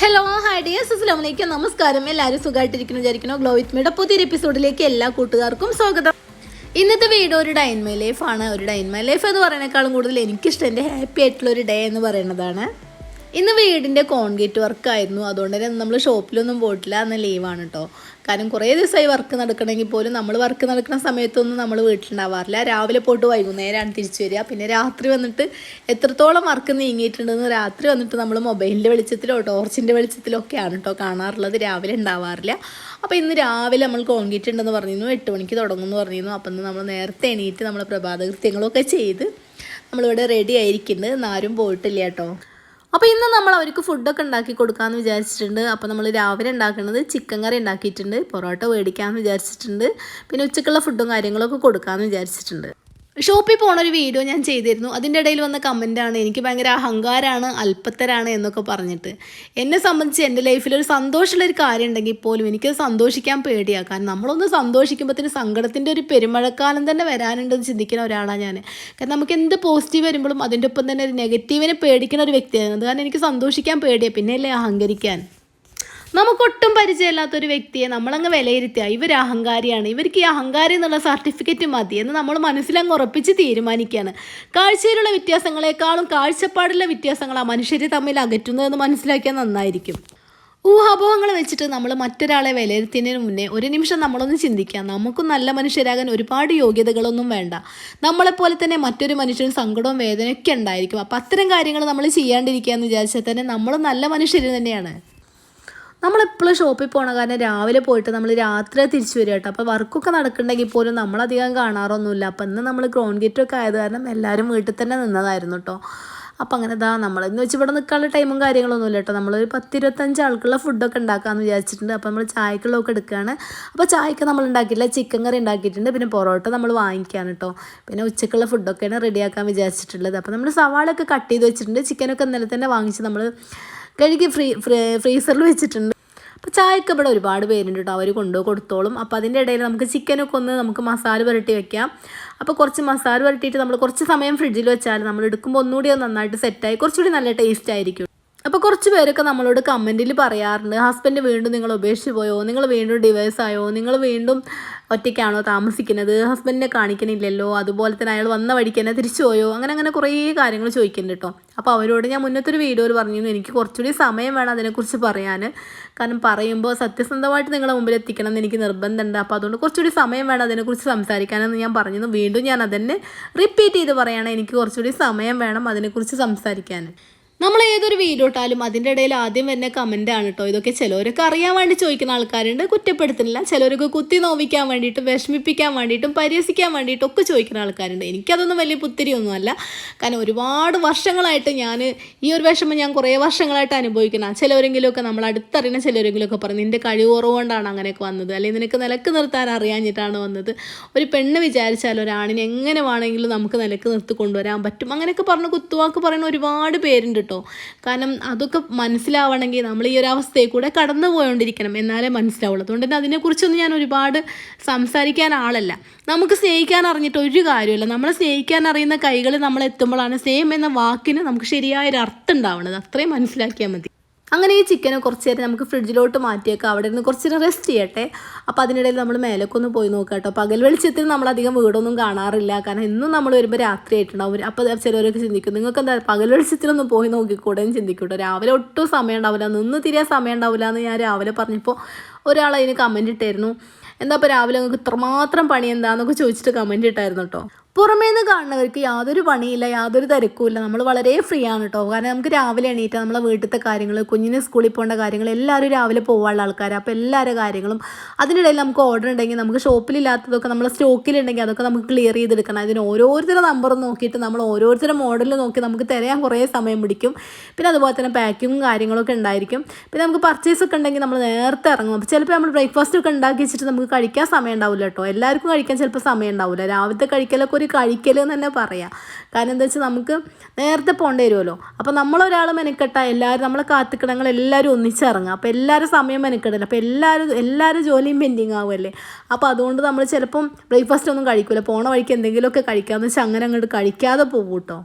Hello hi dears അസ്ലാമലൈക്കും നമസ്കാരം. എല്ലാവരും സുഖമായിട്ടിരിക്കുന്നു വിചാരിക്കുന്നു. ഗ്ലോ വിത്ത് മീയുടെ പുതിയൊരു എപ്പിസോഡിലേക്ക് എല്ലാ കൂട്ടുകാർക്കും സ്വാഗതം. ഇന്നത്തെ വീഡിയോ ഒരു ഡൈൻ മൈ ലൈഫ് ആണ്. ഒരു ഡൈൻ മൈ ലൈഫ് എന്ന് പറയുന്നേക്കാളും കൂടുതൽ എനിക്കിഷ്ടം എന്റെ ഹാപ്പി ആയിട്ടുള്ള ഒരു ഡേ എന്ന് പറയുന്നതാണ്. ഇന്ന് വീടിന്റെ കോൺക്രീറ്റ് വർക്കായിരുന്നു. അതുകൊണ്ട് തന്നെ നമ്മൾ ഷോപ്പിലൊന്നും പോയിട്ടില്ല. അന്ന് ലീവാണ് കേട്ടോ കാരണം കുറേ ദിവസമായി വർക്ക് നടക്കണമെങ്കിൽ പോലും നമ്മൾ വർക്ക് നടക്കുന്ന സമയത്തൊന്നും നമ്മൾ വീട്ടിലുണ്ടാവാറില്ല. രാവിലെ പോയിട്ട് വൈകുന്നേരമാണ് തിരിച്ചു വരിക. പിന്നെ രാത്രി വന്നിട്ട് എത്രത്തോളം വർക്ക് നീങ്ങിയിട്ടുണ്ടെന്ന് രാത്രി വന്നിട്ട് നമ്മൾ മൊബൈലിന്റെ വെളിച്ചത്തിലോ ടോർച്ചിന്റെ വെളിച്ചത്തിലോ ഒക്കെയാണ് കേട്ടോ കാണാറുള്ളത്. രാവിലെ ഉണ്ടാവാറില്ല. അപ്പോൾ ഇന്ന് രാവിലെ നമ്മൾ കോൺക്രീറ്റ് ഉണ്ടെന്ന് പറഞ്ഞിരുന്നു. എട്ട് മണിക്ക് തുടങ്ങുമെന്ന് പറഞ്ഞിരുന്നു. അപ്പം നമ്മൾ നേരത്തെ എണീറ്റ് നമ്മൾ പ്രഭാത കൃത്യങ്ങളൊക്കെ ചെയ്ത് നമ്മളിവിടെ റെഡി ആയിരിക്കുന്നുണ്ട്. എന്നാരും പോയിട്ടില്ല കേട്ടോ അപ്പോൾ ഇന്ന് നമ്മൾ അവർക്ക് ഫുഡൊക്കെ ഉണ്ടാക്കി കൊടുക്കാമെന്ന് വിചാരിച്ചിട്ടുണ്ട്. അപ്പോൾ നമ്മൾ രാവിലെ ഉണ്ടാക്കുന്നത് ചിക്കൻ കറി ഉണ്ടാക്കിയിട്ടുണ്ട്. പൊറോട്ട മേടിക്കാമെന്ന് വിചാരിച്ചിട്ടുണ്ട്. പിന്നെ ഉച്ചക്കുള്ള ഫുഡും കാര്യങ്ങളൊക്കെ കൊടുക്കാമെന്ന് വിചാരിച്ചിട്ടുണ്ട്. ഷോപ്പിൽ പോണ ഒരു വീഡിയോ ഞാൻ ചെയ്തിരുന്നു. അതിന്റെ ഇടയിൽ വന്ന കമന്റാണ് എനിക്ക് ഭയങ്കര അഹങ്കാരമാണ് അല്പത്തരാണ് എന്നൊക്കെ പറഞ്ഞിട്ട്. എന്നെ സംബന്ധിച്ച് എന്റെ ലൈഫിൽ ഒരു സന്തോഷമുള്ള ഒരു കാര്യം ഉണ്ടെങ്കിൽ പോലും എനിക്കത് സന്തോഷിക്കാൻ പേടിയാണ് കാരണം നമ്മളൊന്ന് സന്തോഷിക്കുമ്പോഴത്തേന് സങ്കടത്തിന്റെ ഒരു പെരുമഴക്കാലം തന്നെ വരാനുണ്ടെന്ന് ചിന്തിക്കുന്ന ഒരാളാണ് ഞാൻ. കാരണം നമുക്ക് എന്ത് പോസിറ്റീവ് വരുമ്പോഴും അതിന്റെ ഒപ്പം തന്നെ ഒരു നെഗറ്റീവിനെ പേടിക്കുന്ന ഒരു വ്യക്തിയാണ്. അത് കാരണം എനിക്ക് സന്തോഷിക്കാൻ പേടിയാണ് പിന്നെയല്ലേ അഹങ്കരിക്കാൻ? നമുക്കൊട്ടും പരിചയമില്ലാത്തൊരു വ്യക്തിയെ നമ്മളങ്ങ് വിലയിരുത്തുക ഇവർ അഹങ്കാരിയാണ്. ഇവർക്ക് ഈ അഹങ്കാരി എന്നുള്ള സർട്ടിഫിക്കറ്റ് മതി എന്ന് നമ്മൾ മനസ്സിലങ്ങ് ഉറപ്പിച്ച് തീരുമാനിക്കുകയാണ് കാഴ്ചയിലുള്ള വ്യത്യാസങ്ങളെക്കാളും കാഴ്ചപ്പാടിലെ വ്യത്യാസങ്ങളാണ് മനുഷ്യരെ തമ്മിൽ അകറ്റുന്നതെന്ന് മനസ്സിലാക്കിയാൽ നന്നായിരിക്കും. ഊഹാപോഹങ്ങൾ വെച്ചിട്ട് നമ്മൾ മറ്റൊരാളെ വിലയിരുത്തുന്നതിന് മുന്നേ ഒരു നിമിഷം നമ്മളൊന്ന് ചിന്തിക്കാം. നമുക്കും നല്ല മനുഷ്യരാകാൻ ഒരുപാട് യോഗ്യതകളൊന്നും വേണ്ട. നമ്മളെപ്പോലെ തന്നെ മറ്റൊരു മനുഷ്യന് സങ്കടവും വേദനയൊക്കെ ഉണ്ടായിരിക്കും. അപ്പം അത്തരം കാര്യങ്ങൾ നമ്മൾ ചെയ്യാണ്ടിരിക്കുക എന്ന് വിചാരിച്ചാൽ തന്നെ നമ്മൾ നല്ല മനുഷ്യർ തന്നെയാണ്. നമ്മളെപ്പോഴും ഷോപ്പിൽ പോണ കാരണം രാവിലെ പോയിട്ട് നമ്മൾ രാത്രി തിരിച്ചു വരിക കേട്ടോ. അപ്പോൾ വർക്കൊക്കെ നടക്കുന്നുണ്ടെങ്കിൽ പോലും നമ്മളധികം കാണാറൊന്നുമില്ല. അപ്പം ഇന്ന് നമ്മൾ ക്രോൺ ഗേറ്റൊക്കെ ആയത് കാരണം എല്ലാവരും വീട്ടിൽ തന്നെ നിന്നതായിരുന്നു കേട്ടോ. അപ്പം അങ്ങനെ ഇതാ നമ്മൾ എന്ന് വെച്ച് ഇവിടെ നിൽക്കാനുള്ള ടൈമും കാര്യങ്ങളൊന്നുമില്ല കേട്ടോ. നമ്മളൊരു പത്തിരുപത്തഞ്ച് ആൾക്കുള്ള ഫുഡൊക്കെ ഉണ്ടാക്കാമെന്ന് വിചാരിച്ചിട്ടുണ്ട്. അപ്പോൾ നമ്മൾ ചായക്കുള്ളതൊക്കെ എടുക്കുകയാണ് അപ്പോൾ ചായക്ക് നമ്മൾ ഉണ്ടാക്കിയില്ല ചിക്കൻ കറി ഉണ്ടാക്കിയിട്ടുണ്ട്. പിന്നെ പൊറോട്ട നമ്മൾ വാങ്ങിക്കുകയാണ് കേട്ടോ. പിന്നെ ഉച്ചക്കുള്ള ഫുഡൊക്കെയാണ് റെഡിയാക്കാൻ വിചാരിച്ചിട്ടുള്ളത്. അപ്പോൾ നമ്മൾ സവാളൊക്കെ കട്ട് ചെയ്ത് വെച്ചിട്ടുണ്ട്. ചിക്കനൊക്കെ ഇന്നലെ തന്നെ വാങ്ങിച്ച് നമ്മൾ കഴുകി ഫ്രീ ഫ്രീസറിൽ വെച്ചിട്ടുണ്ട്. അപ്പോൾ ചായക്ക് ഇവിടെ ഒരുപാട് പേരുണ്ട് കേട്ടോ അവർ കൊണ്ടു കൊടുത്തോളും. അപ്പോൾ അതിന്റെ ഇടയിൽ നമുക്ക് ചിക്കനൊക്കെ ഒന്ന് നമുക്ക് മസാല പുരട്ടി വെക്കാം. അപ്പോൾ കുറച്ച് മസാല പുരട്ടിയിട്ട് നമ്മൾ കുറച്ച് സമയം ഫ്രിഡ്ജിൽ വെച്ചാൽ നമ്മൾ എടുക്കുമ്പോൾ ഒന്നുകൂടി നന്നായിട്ട് സെറ്റായി കുറച്ചുകൂടി നല്ല ടേസ്റ്റ് ആയിരിക്കും. അപ്പോൾ കുറച്ച് പേരൊക്കെ നമ്മളോട് കമന്റിൽ പറയാറുണ്ട്. ഹസ്ബൻഡ് വീണ്ടും നിങ്ങൾ ഉപേക്ഷിച്ച് പോയോ? നിങ്ങൾ വീണ്ടും ഡിവൈസ് ആയോ? നിങ്ങൾ വീണ്ടും ഒറ്റയ്ക്കാണോ താമസിക്കുന്നത്? ഹസ്ബൻഡിനെ കാണിക്കണില്ലല്ലോ. അതുപോലെ തന്നെ അയാൾ വന്ന വഴിക്ക് തന്നെ തിരിച്ചു പോയോ? അങ്ങനെ അങ്ങനെ കുറേ കാര്യങ്ങൾ ചോദിക്കുന്നുണ്ട് കേട്ടോ അപ്പോൾ അവരോട് ഞാൻ മുന്നത്തൊരു വീഡിയോയിൽ പറഞ്ഞു എനിക്ക് കുറച്ചുകൂടി സമയം വേണം അതിനെക്കുറിച്ച് പറയാൻ കാരണം പറയുമ്പോൾ സത്യസന്ധമായിട്ട് നിങ്ങളെ മുമ്പിൽ എത്തിക്കണം എന്ന് എനിക്ക് നിർബന്ധമുണ്ട്. അപ്പോൾ അതുകൊണ്ട് കുറച്ചുകൂടി സമയം വേണം അതിനെക്കുറിച്ച് സംസാരിക്കാനെന്ന് ഞാൻ പറഞ്ഞു വീണ്ടും ഞാൻ അതന്നെ റിപ്പീറ്റ് ചെയ്ത് പറയുകയാണ് എനിക്ക് കുറച്ചുകൂടി സമയം വേണം അതിനെക്കുറിച്ച് സംസാരിക്കാൻ നമ്മൾ ഏതൊരു വീഡിയോ ഇട്ടാലും അതിന്റെ ഇടയിൽ ആദ്യം വരുന്ന കമന്റ് ആണ് കേട്ടോ ഇതൊക്കെ ചിലവരൊക്കെ അറിയാൻ വേണ്ടി ചോദിക്കുന്ന ആൾക്കാരുണ്ട് കുറ്റപ്പെടുത്തുന്നില്ല. ചിലവരൊക്കെ കുത്തി നോവിക്കാൻ വേണ്ടിയിട്ടും വിഷമിപ്പിക്കാൻ വേണ്ടിയിട്ടും പരിഹസിക്കാൻ വേണ്ടിയിട്ടും ഒക്കെ ചോദിക്കുന്ന ആൾക്കാരുണ്ട്. എനിക്കതൊന്നും വലിയ പുത്തിരിയൊന്നുമല്ല. കാരണം ഒരുപാട് വർഷങ്ങളായിട്ട് ഞാൻ ഈ ഒരു വിഷമം ഞാൻ കുറേ വർഷങ്ങളായിട്ട് അനുഭവിക്കുന്ന ചിലവരെങ്കിലുമൊക്കെ നമ്മൾ അടുത്തറിയുന്ന ചിലവരെങ്കിലുമൊക്കെ പറഞ്ഞു നിന്റെ കഴിവ് കുറവുകൊണ്ടാണ് അങ്ങനെയൊക്കെ വന്നത്. അല്ലെങ്കിൽ നിനക്ക് നിലയ്ക്ക് നിർത്താൻ അറിയാഞ്ഞിട്ടാണ് വന്നത്. ഒരു പെണ്ണ് വിചാരിച്ചാൽ ഒരാണിനെ എങ്ങനെ വേണമെങ്കിലും നമുക്ക് നിലയ്ക്ക് നിർത്തി കൊണ്ടുവരാൻ പറ്റും. അങ്ങനെയൊക്കെ പറഞ്ഞ് കുത്തുവാക്ക് പറയുന്ന ഒരുപാട് പേരുണ്ട് കേട്ടോ. കാരണം അതൊക്കെ മനസ്സിലാവണമെങ്കിൽ നമ്മൾ ഈ ഒരു അവസ്ഥയിൽ കൂടെ കടന്നു പോയോണ്ടിരിക്കണം എന്നാലേ മനസ്സിലാവുള്ളൂ. അതുകൊണ്ട് തന്നെ അതിനെക്കുറിച്ചൊന്നും ഞാൻ ഒരുപാട് സംസാരിക്കാൻ ആളല്ല. നമുക്ക് സ്നേഹിക്കാൻ അറിഞ്ഞിട്ട് ഒരു കാര്യമില്ല നമ്മളെ സ്നേഹിക്കാൻ അറിയുന്ന കൈകൾ നമ്മൾ എത്തുമ്പോഴാണ് സ്നേഹം എന്ന വാക്കിന് നമുക്ക് ശരിയായൊരു അർത്ഥം ഉണ്ടാവുന്നത്. അത്രയും മനസ്സിലാക്കിയാൽ മതി. അങ്ങനെ ഈ ചിക്കനെ കുറച്ച് നേരം നമുക്ക് ഫ്രിഡ്ജിലോട്ട് മാറ്റിയേക്കാം. അവിടെ നിന്ന് കുറച്ച് നേരം റെസ്റ്റ് ചെയ്യട്ടെ. അപ്പോൾ അതിനിടയിൽ നമ്മൾ മേലേക്കൊന്ന് പോയി നോക്കാം കേട്ടോ. പകൽ വെളിച്ചത്തിൽ നമ്മളധികം വീടൊന്നും കാണാറില്ല. കാരണം ഇന്നും നമ്മൾ വരുമ്പോൾ രാത്രി ആയിട്ടുണ്ടാവും. അപ്പോൾ ചിലവരൊക്കെ ചിന്തിക്കും. നിങ്ങൾക്ക് എന്താ പകൽ വെളിച്ചത്തിലൊന്ന് പോയി നോക്കിക്കൂടെ? എന്ന് ചിന്തിക്കൂട്ടോ. രാവിലെ ഒട്ടും സമയം ഉണ്ടാവില്ല. നിന്ന് തിരിയാൻ സമയം ഉണ്ടാവില്ല എന്ന് ഞാൻ രാവിലെ പറഞ്ഞപ്പോൾ ഒരാൾ അതിന് കമന്റ് ഇട്ടായിരുന്നു. എന്താ ഇപ്പോൾ രാവിലെ നിങ്ങൾക്ക് ഇത്രമാത്രം പണി എന്താണെന്നൊക്കെ ചോദിച്ചിട്ട് കമന്റ് ഇട്ടായിരുന്നു കേട്ടോ പുറമേ നിന്ന് കാണുന്നവർക്ക് യാതൊരു പണിയില്ല യാതൊരു തിരക്കുമില്ല. നമ്മൾ വളരെ ഫ്രീ ആണ് കേട്ടോ കാരണം നമുക്ക് രാവിലെ എണീറ്റ് നമ്മളെ വീട്ടിലത്തെ കാര്യങ്ങൾ കുഞ്ഞിന് സ്കൂളിൽ പോകേണ്ട കാര്യങ്ങൾ എല്ലാവരും രാവിലെ പോകാനുള്ള ആൾക്കാർ അപ്പോൾ എല്ലാവരുടെ കാര്യങ്ങളും അതിനിടയിൽ നമുക്ക് ഓർഡർ ഉണ്ടെങ്കിൽ നമുക്ക് ഷോപ്പിലില്ലാത്തതൊക്കെ നമ്മൾ സ്റ്റോക്കിലുണ്ടെങ്കിൽ അതൊക്കെ നമുക്ക് ക്ലിയർ ചെയ്തെടുക്കണം. അതിന് ഓരോരുത്തരുടെ നമ്പർ നോക്കിയിട്ട് നമ്മൾ ഓരോരുത്തരുടെ മോഡൽ നോക്കി നമുക്ക് തിരയാൻ കുറേ സമയം പിടിക്കും. പിന്നെ അതുപോലെ തന്നെ പാക്കിങ്ങും കാര്യങ്ങളൊക്കെ ഉണ്ടായിരിക്കും. പിന്നെ നമുക്ക് പർച്ചേസ് ഒക്കെ ഉണ്ടെങ്കിൽ നമ്മൾ നേരത്തെ ഇറങ്ങും. അപ്പോൾ ചിലപ്പോൾ നമ്മൾ ബ്രേക്ക്ഫാസ്റ്റ് ഒക്കെ ഉണ്ടാക്കി വെച്ചിട്ട് നമുക്ക് കഴിക്കാൻ സമയം ഉണ്ടാവില്ല കേട്ടോ എല്ലാവർക്കും കഴിക്കാൻ ചിലപ്പോൾ സമയം ഉണ്ടാവില്ല. രാവിലത്തെ കഴിക്കലൊക്കെ ഒരു കഴിക്കൽ എന്ന് തന്നെ പറയാം. കാരണം എന്താ വെച്ചാൽ നമുക്ക് നേരത്തെ പോകേണ്ടി വരുമല്ലോ അപ്പോൾ നമ്മളൊരാൾ മെനക്കെട്ട എല്ലാവരും നമ്മളെ കാത്തിക്കിടങ്ങൾ എല്ലാവരും ഒന്നിച്ചിറങ്ങുക അപ്പോൾ എല്ലാവരും സമയം മെനക്കെടില്ല അപ്പോൾ എല്ലാവരും എല്ലാവരും ജോലിയും പെൻഡിങ് ആവുമല്ലേ അപ്പോൾ അതുകൊണ്ട് നമ്മൾ ചിലപ്പം ബ്രേക്ക്ഫാസ്റ്റ് ഒന്നും കഴിക്കില്ല പോണ വഴിക്ക് എന്തെങ്കിലുമൊക്കെ കഴിക്കാമെന്ന് വെച്ചാൽ അങ്ങനെ അങ്ങോട്ട് കഴിക്കാതെ പോകും കേട്ടോ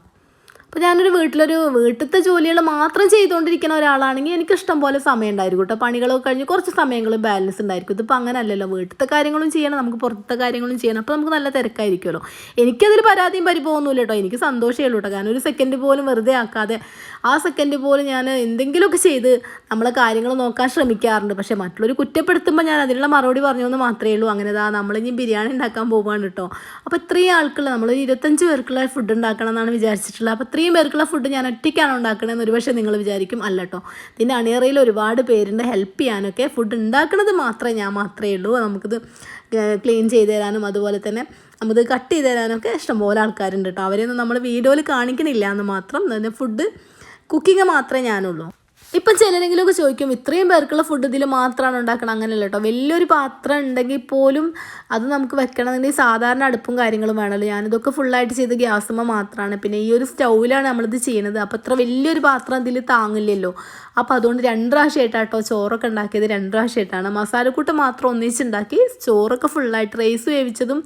അപ്പോൾ ഞാനൊരു വീട്ടിലൊരു വീട്ടിലത്തെ ജോലികൾ മാത്രം ചെയ്തുകൊണ്ടിരിക്കുന്ന ഒരാളാണെങ്കിൽ എനിക്ക് ഇഷ്ടം പോലെ സമയം ഉണ്ടായിരിക്കും കേട്ടോ. പണികളൊക്കെ കഴിഞ്ഞ് കുറച്ച് സമയങ്ങൾ ബാലൻസ് ഉണ്ടായിരിക്കും. ഇതിപ്പോൾ അങ്ങനെ അല്ലല്ലോ വീട്ടിലത്തെ കാര്യങ്ങളും ചെയ്യണം നമുക്ക് പുറത്തെ കാര്യങ്ങളും ചെയ്യണം. അപ്പോൾ നമുക്ക് നല്ല തിരക്കായിരിക്കുമല്ലോ. എനിക്കതിൽ പരാതിയും പരിഭവമൊന്നുമില്ല കേട്ടോ. എനിക്ക് സന്തോഷമേ ഉള്ളൂ കേട്ടോ. കാരണം ഒരു സെക്കൻഡ് പോലും വെറുതെ ആക്കാതെ ആ സെക്കൻഡ് പോലും ഞാൻ എന്തെങ്കിലുമൊക്കെ ചെയ്ത് നമ്മളെ കാര്യങ്ങൾ നോക്കാൻ ശ്രമിക്കാറുണ്ട്. പക്ഷേ മറ്റുള്ളവർ കുറ്റപ്പെടുത്തുമ്പോൾ ഞാൻ അതിനുള്ള മറുപടി പറഞ്ഞു എന്ന് മാത്രമേ ഉള്ളൂ. അങ്ങനെ ഇതാ നമ്മളിനി ബിരിയാണി ഉണ്ടാക്കാൻ പോവുകയാണ് കേട്ടോ. അപ്പോൾ ഇത്രയും ആൾക്കുള്ള നമ്മൾ ഇരുപത്തഞ്ച് പേർക്കുള്ള ഫുഡ് ഉണ്ടാക്കണം എന്നാണ് വിചാരിച്ചിട്ടുള്ളത്. അപ്പോൾ ഇത്രയും പേർക്കുള്ള ഫുഡ് ഞാൻ ഒറ്റയ്ക്കാണ് ഉണ്ടാക്കണമെന്ന് ഒരുപക്ഷെ നിങ്ങൾ വിചാരിക്കും. അല്ല കേട്ടോ ഇതിന്റെ അണിയറയിൽ ഒരുപാട് പേരുണ്ട് ഹെൽപ്പ് ചെയ്യാനൊക്കെ ഫുഡ് ഉണ്ടാക്കുന്നത് മാത്രമേ ഞാൻ മാത്രമേ ഉള്ളൂ. നമുക്കിത് ക്ലീൻ ചെയ്ത് തരാനും അതുപോലെ തന്നെ നമുക്ക് കട്ട് ചെയ്ത് തരാനൊക്കെ ഇഷ്ടംപോലെ ആൾക്കാരുണ്ട് കേട്ടോ അവരെയൊന്നും നമ്മൾ വീഡിയോയിൽ കാണിക്കണില്ല എന്ന് മാത്രം. ഫുഡ് കുക്കിംഗ് മാത്രമേ ഞാനുള്ളൂ. ഇപ്പം ചിലരെങ്കിലുമൊക്കെ ചോദിക്കും ഇത്രയും പേർക്കുള്ള ഫുഡ് ഇതിൽ മാത്രമാണ് ഉണ്ടാക്കണം? അങ്ങനെയല്ല കേട്ടോ വലിയൊരു പാത്രം ഉണ്ടെങ്കിൽ പോലും അത് നമുക്ക് വെക്കണമെന്നുണ്ടെങ്കിൽ സാധാരണ അടുപ്പും കാര്യങ്ങളും വേണമല്ലോ. ഞാനിതൊക്കെ ഫുള്ളായിട്ട് ചെയ്ത് ഗ്യാസുമ്മ മാത്രമാണ് പിന്നെ ഈ ഒരു സ്റ്റൗവിലാണ് നമ്മളിത് ചെയ്യുന്നത് അപ്പോൾ അത്ര വലിയൊരു പാത്രം ഇതിൽ താങ്ങില്ലല്ലോ. അപ്പോൾ അതുകൊണ്ട് രണ്ട് പ്രാവശ്യമായിട്ടാട്ടോ ചോറൊക്കെ ഉണ്ടാക്കിയത്. രണ്ട് പ്രാവശ്യമായിട്ടാണ്. മസാലക്കൂട്ട് മാത്രം ഒന്നിച്ചുണ്ടാക്കി ചോറൊക്കെ ഫുള്ളായിട്ട് റൈസ് വേവിച്ചതും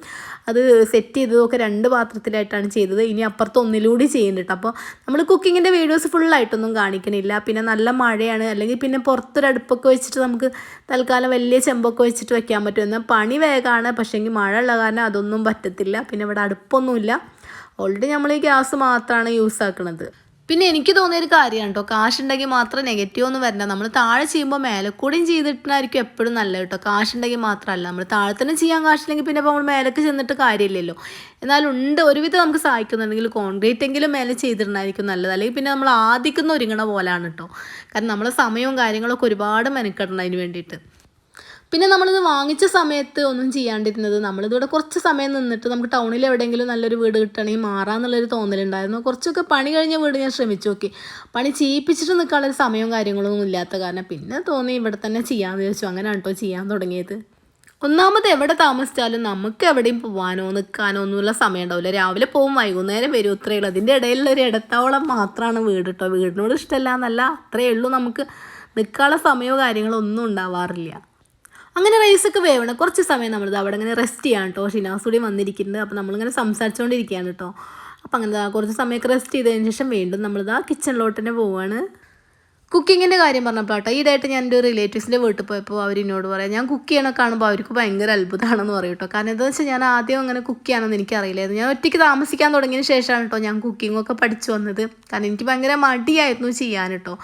അത് സെറ്റ് ചെയ്തതും ഒക്കെ രണ്ട് പാത്രത്തിലായിട്ടാണ് ചെയ്തത്. ഇനി അപ്പുറത്ത് ഒന്നിലൂടെ ചെയ്യുന്നുണ്ട് അപ്പോൾ നമ്മൾ കുക്കിങ്ങിന്റെ വീഡിയോസ് ഫുള്ളായിട്ടൊന്നും കാണിക്കണില്ല. പിന്നെ നല്ല മഴയാണ്. അല്ലെങ്കിൽ പിന്നെ പുറത്തൊരു അടുപ്പൊക്കെ വെച്ചിട്ട് നമുക്ക് തൽക്കാലം വലിയ ചെമ്പൊക്കെ വെച്ചിട്ട് വെക്കാൻ പറ്റും. എന്നാൽ പണി വേഗമാണ്. പക്ഷേങ്കിൽ മഴ ഉള്ള കാരണം അതൊന്നും പറ്റത്തില്ല. പിന്നെ ഇവിടെ അടുപ്പൊന്നുമില്ല. ഓൾറെഡി നമ്മൾ ഈ ഗ്യാസ് മാത്രമാണ് യൂസ് ആക്കുന്നത് പിന്നെ എനിക്ക് തോന്നിയൊരു കാര്യമാണ് കേട്ടോ. കാശുണ്ടെങ്കിൽ മാത്രം നെഗറ്റീവ് ഒന്നും വരണ്ട. നമ്മൾ താഴെ ചെയ്യുമ്പോൾ മേലക്കൂടെയും ചെയ്തിട്ടായിരിക്കും എപ്പോഴും നല്ലത് കേട്ടോ. കാശുണ്ടെങ്കിൽ മാത്രമല്ല. നമ്മൾ താഴെ തന്നെ ചെയ്യാൻ കാശില്ലെങ്കിൽ പിന്നെ നമ്മൾ മേലേക്ക് ചെന്നിട്ട് കാര്യമില്ലല്ലോ. എന്നാലുണ്ട് ഒരുവിധം നമുക്ക് സഹായിക്കുന്നുണ്ടെങ്കിൽ കോൺക്രീറ്റ് എങ്കിലും മേലെ ചെയ്തിട്ടുണ്ടായിരിക്കും നല്ലത്. അല്ലെങ്കിൽ പിന്നെ നമ്മൾ ആദിക്കുന്ന ഒരുങ്ങണ പോലാണ് കേട്ടോ. കാരണം നമ്മളെ സമയവും കാര്യങ്ങളൊക്കെ ഒരുപാട് മെനക്കെടണം അതിന് വേണ്ടിയിട്ട്. പിന്നെ നമ്മളിത് വാങ്ങിച്ച സമയത്ത് ഒന്നും ചെയ്യാണ്ടിരുന്നത് നമ്മളിതിവിടെ കുറച്ച് സമയം നിന്നിട്ട് നമുക്ക് ടൗണിൽ എവിടെയെങ്കിലും നല്ലൊരു വീട് കിട്ടണമെങ്കിൽ മാറാന്നുള്ളൊരു തോന്നലുണ്ടായിരുന്നു. കുറച്ചൊക്കെ പണി കഴിഞ്ഞ വീട് ഞാൻ ശ്രമിച്ചു നോക്കി. പണി ചെയ്യിപ്പിച്ചിട്ട് നിൽക്കാനുള്ള സമയവും കാര്യങ്ങളൊന്നും ഇല്ലാത്ത കാരണം പിന്നെ തോന്നി ഇവിടെ തന്നെ ചെയ്യാമെന്ന് ചോദിച്ചു അങ്ങനെ കേട്ടോ ചെയ്യാൻ തുടങ്ങിയത്. ഒന്നാമത് എവിടെ താമസിച്ചാലും നമുക്ക് എവിടെയും പോകാനോ നിൽക്കാനോ ഒന്നുമില്ല സമയം ഉണ്ടാവില്ല. രാവിലെ പോകും വൈകുന്നേരം വരും ഇത്രയേ ഉള്ളൂ. അതിന്റെ ഇടയിലുള്ള ഒരു ഇടത്താവളം മാത്രമാണ് വീട് കേട്ടോ വീടിനോട് ഇഷ്ടമല്ല എന്നല്ല അത്രയേ ഉള്ളൂ നമുക്ക് നിൽക്കാനുള്ള സമയമോ കാര്യങ്ങളോ ഒന്നും ഉണ്ടാവാറില്ല. അങ്ങനെ റൈസൊക്കെ വേവണം. കുറച്ച് സമയം നമ്മളിത് അവിടെ ഇങ്ങനെ റെസ്റ്റ് ചെയ്യാൻ കേട്ടോ ഷിനാസൂടി വന്നിരിക്കുന്നുണ്ട്. അപ്പോൾ നമ്മളിങ്ങനെ സംസാരിച്ചുകൊണ്ടിരിക്കുകയാണ് കേട്ടോ അപ്പോൾ അങ്ങനെ കുറച്ച് സമയമൊക്കെ റെസ്റ്റ് ചെയ്തതിന് ശേഷം വീണ്ടും നമ്മളിതാ കിച്ചണിലോട്ട് തന്നെ പോവുകയാണ് കുക്കിങ്ങിന്റെ കാര്യം പറഞ്ഞപ്പോൾ കേട്ടോ ഈയിടെയായിട്ട് ഞാൻ എന്റെ റിലേറ്റീവ്സിന്റെ വീട്ടിൽ പോയപ്പോൾ അവർ എന്നോട് പറയാം ഞാൻ കുക്ക് ചെയ്യണ കാണുമ്പോൾ അവർക്ക് ഭയങ്കര അത്ഭുതമാണെന്ന് പറയും കേട്ടോ കാരണം എന്താണെന്ന് വെച്ചാൽ ഞാൻ ആദ്യം അങ്ങനെ കുക്ക് ചെയ്യാനൊന്നും എനിക്കറിയില്ലായിരുന്നു. ഞാൻ ഒറ്റയ്ക്ക് താമസിക്കാൻ തുടങ്ങിയതിന് ശേഷമാണ് കേട്ടോ ഞാൻ കുക്കിങ്ങൊക്കെ പഠിച്ചു വന്നത്. കാരണം എനിക്ക് ഭയങ്കര മടിയായിരുന്നു ചെയ്യാൻ കേട്ടോ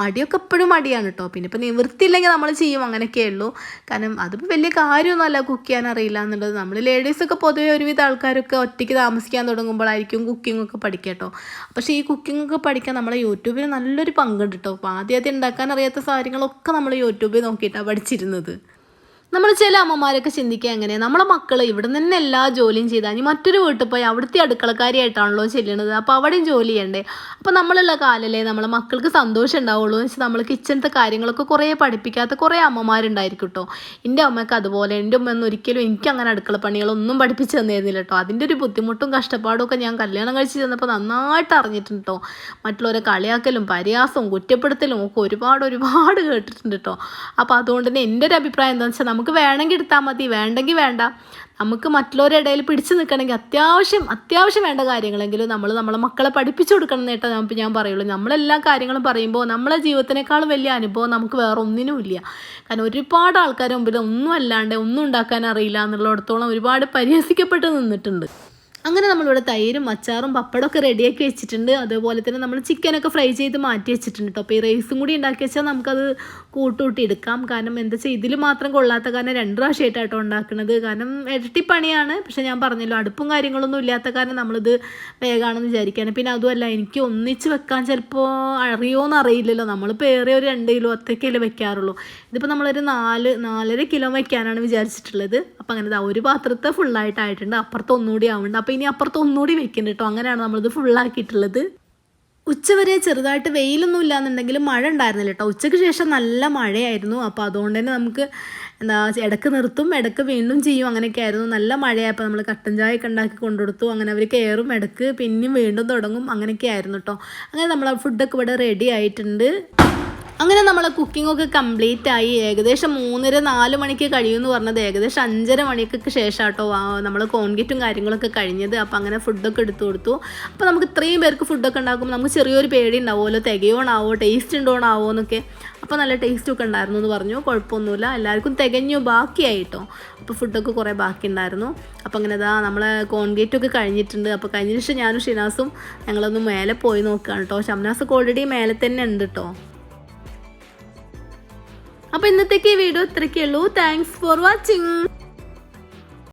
മടിയൊക്കെ എപ്പോഴും മടിയാണ് കേട്ടോ പിന്നെ ഇപ്പോൾ നിവൃത്തിയില്ലെങ്കിൽ നമ്മൾ ചെയ്യും അങ്ങനെയൊക്കെ ഉള്ളൂ. കാരണം അതിപ്പോൾ വലിയ കാര്യമൊന്നുമല്ല കുക്ക് ചെയ്യാൻ അറിയില്ല എന്നുള്ളത്. നമ്മൾ ലേഡീസൊക്കെ പൊതുവേ ഒരുവിധ ആൾക്കാരൊക്കെ ഒറ്റയ്ക്ക് താമസിക്കാൻ തുടങ്ങുമ്പോഴായിരിക്കും കുക്കിങ്ങൊക്കെ പഠിക്കാം കേട്ടോ പക്ഷേ ഈ കുക്കിങ്ങൊക്കെ പഠിക്കാൻ നമ്മളെ യൂട്യൂബിൽ നല്ലൊരു പങ്കുണ്ട് കേട്ടോ അപ്പോൾ ആദ്യം ആദ്യം ഉണ്ടാക്കാൻ അറിയാത്ത കാര്യങ്ങളൊക്കെ നമ്മൾ യൂട്യൂബിൽ നോക്കിയിട്ടാണ് പഠിച്ചിരുന്നത്. നമ്മൾ ചില അമ്മമാരൊക്കെ ചിന്തിക്കുക എങ്ങനെ നമ്മളെ മക്കൾ ഇവിടെ നിന്ന് എല്ലാ ജോലിയും ചെയ്താൽ മറ്റൊരു വീട്ടിൽ പോയി അവിടുത്തെ അടുക്കളക്കാരിയായിട്ടാണല്ലോ ചെല്ലുന്നത് അപ്പോൾ അവിടെയും ജോലി ചെയ്യണ്ടേ? അപ്പോൾ നമ്മളുള്ള കാലല്ലേ നമ്മളെ മക്കൾക്ക് സന്തോഷം ഉണ്ടാവുള്ളൂ എന്ന് വെച്ചാൽ നമ്മൾ കിച്ചണത്തെ കാര്യങ്ങളൊക്കെ കുറേ പഠിപ്പിക്കാത്ത കുറേ അമ്മമാരുണ്ടായിരിക്കും കേട്ടോ എന്റെ അമ്മയ്ക്ക് അതുപോലെ എന്റെ ഉമ്മ ഒന്നും ഒരിക്കലും എനിക്ക് അങ്ങനെ അടുക്കള പണികളൊന്നും പഠിപ്പിച്ച് തന്നിരുന്നില്ല കേട്ടോ അതിന്റെ ഒരു ബുദ്ധിമുട്ടും കഷ്ടപ്പാടും ഒക്കെ ഞാൻ കല്യാണം കഴിച്ച് ചെന്നപ്പോൾ നന്നായിട്ട് അറിഞ്ഞിട്ടുണ്ട് കേട്ടോ മറ്റുള്ളവരെ കളിയാക്കലും പരിഹാസവും കുറ്റപ്പെടുത്തലും ഒക്കെ ഒരുപാട് ഒരുപാട് കേട്ടിട്ടുണ്ട് കേട്ടോ അപ്പോൾ അതുകൊണ്ട് തന്നെ എന്റെ ഒരു അഭിപ്രായം എന്താണെന്ന് വെച്ചാൽ നമുക്ക് വേണമെങ്കിൽ എടുത്താൽ മതി വേണ്ടെങ്കിൽ വേണ്ട. നമുക്ക് മറ്റുള്ളവരുടെ ഇടയിൽ പിടിച്ചു നിൽക്കണമെങ്കിൽ അത്യാവശ്യം അത്യാവശ്യം വേണ്ട കാര്യങ്ങളെങ്കിലും നമ്മൾ നമ്മളെ മക്കളെ പഠിപ്പിച്ചു കൊടുക്കണം എന്നേട്ടാ നമുക്ക് ഞാൻ പറയുള്ളൂ. നമ്മളെല്ലാ കാര്യങ്ങളും പറയുമ്പോൾ നമ്മളെ ജീവിതത്തിനേക്കാളും വലിയ അനുഭവം നമുക്ക് വേറെ ഒന്നിനും ഇല്ല. കാരണം ഒരുപാട് ആൾക്കാരുടെ മുമ്പിൽ ഒന്നും അല്ലാണ്ട് ഒന്നും ഉണ്ടാക്കാൻ അറിയില്ല എന്നുള്ളിടത്തോളം ഒരുപാട് പരിഹസിക്കപ്പെട്ട് നിന്നിട്ടുണ്ട്. അങ്ങനെ നമ്മളിവിടെ തൈരും അച്ചാറും പപ്പടം ഒക്കെ റെഡിയാക്കി വെച്ചിട്ടുണ്ട്. അതുപോലെ തന്നെ നമ്മൾ ചിക്കനൊക്കെ ഫ്രൈ ചെയ്ത് മാറ്റി വെച്ചിട്ടുണ്ട് കേട്ടോ. അപ്പോൾ ഈ റൈസും കൂടി ഉണ്ടാക്കി വെച്ചാൽ നമുക്കത് കൂട്ടുകൂട്ടി എടുക്കാം. കാരണം എന്താ വെച്ചാൽ ഇതിൽ മാത്രം കൊള്ളാത്ത കാരണം രണ്ട് പ്രാവശ്യമായിട്ടാട്ടോ ഉണ്ടാക്കുന്നത്. കാരണം ഇരട്ടിപ്പണിയാണ് പക്ഷെ ഞാൻ പറഞ്ഞല്ലോ അടുപ്പും കാര്യങ്ങളൊന്നും ഇല്ലാത്ത കാരണം നമ്മളിത് വേഗമാണെന്ന് വിചാരിക്കാൻ പിന്നെ അതുമല്ല എനിക്ക് ഒന്നിച്ച് വെക്കാൻ ചിലപ്പോൾ അറിയുമോയെന്ന് അറിയില്ലല്ലോ. നമ്മളിപ്പോൾ ഏറെ ഒരു രണ്ട് കിലോ ഒറ്റയ്ക്കല്ലേ വെക്കാറുള്ളൂ. ഇതിപ്പോൾ നമ്മളൊരു നാല് നാലര കിലോ വെക്കാനാണ് വിചാരിച്ചിട്ടുള്ളത്. അപ്പോൾ അങ്ങനെ ഒരു പാത്രത്തെ ഫുള്ളായിട്ടായിട്ടുണ്ട് അപ്പുറത്ത് ഒന്നുകൂടി ആവുന്നുണ്ട്. അപ്പോൾ ഇനി അപ്പുറത്ത് ഒന്നുകൂടി വെക്കുന്നുണ്ട് കേട്ടോ. അങ്ങനെയാണ് നമ്മളിത് ഫുള്ളാക്കിയിട്ടുള്ളത് ഉച്ചവരെ ചെറുതായിട്ട് വെയിലൊന്നും ഇല്ലാന്നുണ്ടെങ്കിലും മഴ ഉണ്ടായിരുന്നില്ല കേട്ടോ. ഉച്ചയ്ക്ക് ശേഷം നല്ല മഴയായിരുന്നു. അപ്പോൾ അതുകൊണ്ട് തന്നെ നമുക്ക് എന്താ ഇടയ്ക്ക് നിർത്തും ഇടയ്ക്ക് വീണ്ടും ചെയ്യും. അങ്ങനെയൊക്കെ ആയിരുന്നു. നല്ല മഴയായപ്പോൾ നമ്മൾ കട്ടൻ ചായ ഒക്കെ ഉണ്ടാക്കി കൊണ്ടുകൊടുത്തു. അങ്ങനെ അവർ കയറും ഇടയ്ക്ക് പിന്നെയും വീണ്ടും തുടങ്ങും. അങ്ങനെയൊക്കെ ആയിരുന്നു കേട്ടോ. അങ്ങനെ നമ്മൾ ഫുഡൊക്കെ ഇവിടെ റെഡി ആയിട്ടുണ്ട്. അങ്ങനെ നമ്മളെ ഒക്കെ കംപ്ലീറ്റ് ആയി. ഏകദേശം മൂന്നര നാല് മണിക്ക് കഴിയുമെന്ന് പറഞ്ഞത്. ഏകദേശം അഞ്ചര മണിക്കൊക്കെ ശേഷം കേട്ടോ നമ്മൾ കോൺക്രീറ്റും കാര്യങ്ങളൊക്കെ കഴിഞ്ഞത്. അപ്പോൾ അങ്ങനെ ഫുഡൊക്കെ എടുത്തു കൊടുത്തു. അപ്പോൾ നമുക്ക് ഇത്രയും പേർക്ക് ഫുഡൊക്കെ ഉണ്ടാക്കുമ്പോൾ നമുക്ക് ചെറിയൊരു പേടി ഉണ്ടാവുമല്ലോ തികയോണാവോ ടേസ്റ്റ് ഉണ്ടോണാവോ എന്നൊക്കെ. അപ്പോൾ നല്ല ടേസ്റ്റ് ഒക്കെ ഉണ്ടായിരുന്നു എന്ന് പറഞ്ഞു. കുഴപ്പമൊന്നുമില്ല. എല്ലാവർക്കും തികഞ്ഞു ബാക്കിയായിട്ടോ. അപ്പോൾ ഫുഡൊക്കെ കുറേ ബാക്കി ഉണ്ടായിരുന്നു. അപ്പോൾ അങ്ങനെ ഇതാ നമ്മളെ കോൺക്രീറ്റൊക്കെ കഴിഞ്ഞിട്ടുണ്ട്. അപ്പോൾ കഴിഞ്ഞ ശേഷം ഞാനും ഷിനാസും ഞങ്ങളൊന്ന് മേലെ പോയി നോക്കുകയാണ് കേട്ടോ ഷംനാസൊക്കെ ഓൾറെഡി മേലെ തന്നെ ഉണ്ട് കേട്ടോ അപ്പോൾ ഇന്നത്തേക്ക് ഈ വീഡിയോ ഇത്രയ്ക്കേ ഉള്ളൂ. Thanks for watching